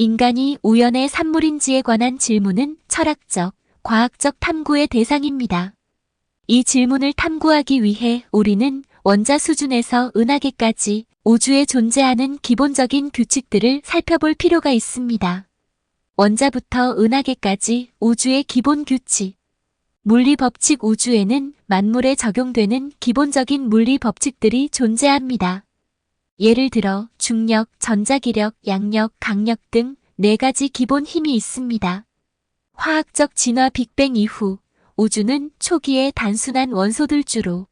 인간이 우연의 산물인지에 관한 질문은 철학적, 과학적 탐구의 대상입니다. 이 질문을 탐구하기 위해 우리는 원자 수준에서 은하계까지 우주에 존재하는 기본적인 규칙들을 살펴볼 필요가 있습니다. 원자부터 은하계까지 우주의 기본 규칙. 물리 법칙 우주에는 만물에 적용되는 기본적인 물리 법칙들이 존재합니다. 예를 들어 중력, 전자기력, 양력, 강력 등네 가지 기본 힘이 있습니다. 화학적 진화 빅뱅 이후 우주는 초기에 단순한 원소들 주로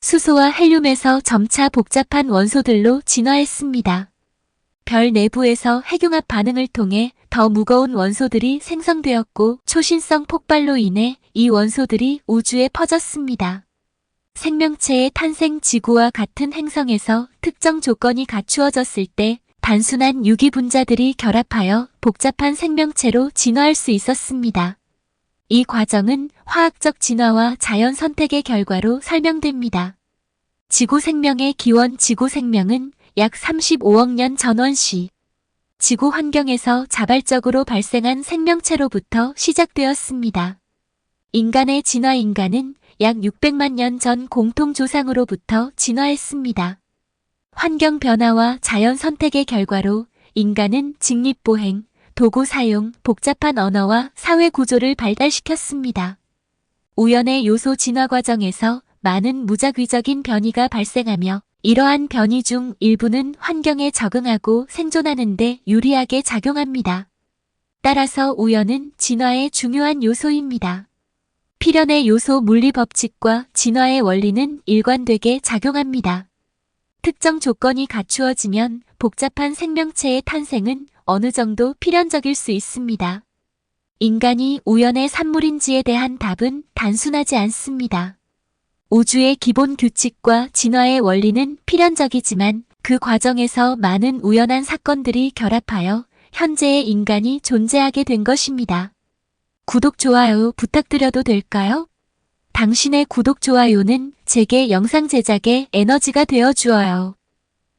수소와 헬륨에서 점차 복잡한 원소들로 진화했습니다. 별 내부에서 핵융합 반응을 통해 더 무거운 원소들이 생성되었고 초신성 폭발로 인해 이 원소들이 우주에 퍼졌습니다. 생명체의 탄생 지구와 같은 행성에서 특정 조건이 갖추어졌을 때 단순한 유기 분자들이 결합하여 복잡한 생명체로 진화할 수 있었습니다. 이 과정은 화학적 진화와 자연 선택의 결과로 설명됩니다. 지구 생명의 기원 지구 생명은 약 35억 년 전원시 지구 환경에서 자발적으로 발생한 생명체로부터 시작되었습니다. 인간의 진화 인간은 약 600만 년 전 공통 조상으로부터 진화했습니다. 환경 변화와 자연 선택의 결과로 인간은 직립보행, 도구 사용, 복잡한 언어와 사회 구조를 발달시켰습니다. 우연의 요소 진화 과정에서 많은 무작위적인 변이가 발생하며 이러한 변이 중 일부는 환경에 적응하고 생존하는 데 유리하게 작용합니다. 따라서 우연은 진화의 중요한 요소입니다. 필연의 요소 물리 법칙과 진화의 원리는 일관되게 작용합니다. 특정 조건이 갖추어지면 복잡한 생명체의 탄생은 어느 정도 필연적일 수 있습니다. 인간이 우연의 산물인지에 대한 답은 단순하지 않습니다. 우주의 기본 규칙과 진화의 원리는 필연적이지만 그 과정에서 많은 우연한 사건들이 결합하여 현재의 인간이 존재하게 된 것입니다. 구독, 좋아요 부탁드려도 될까요? 당신의 구독, 좋아요는 제게 영상 제작에 에너지가 되어 주어요.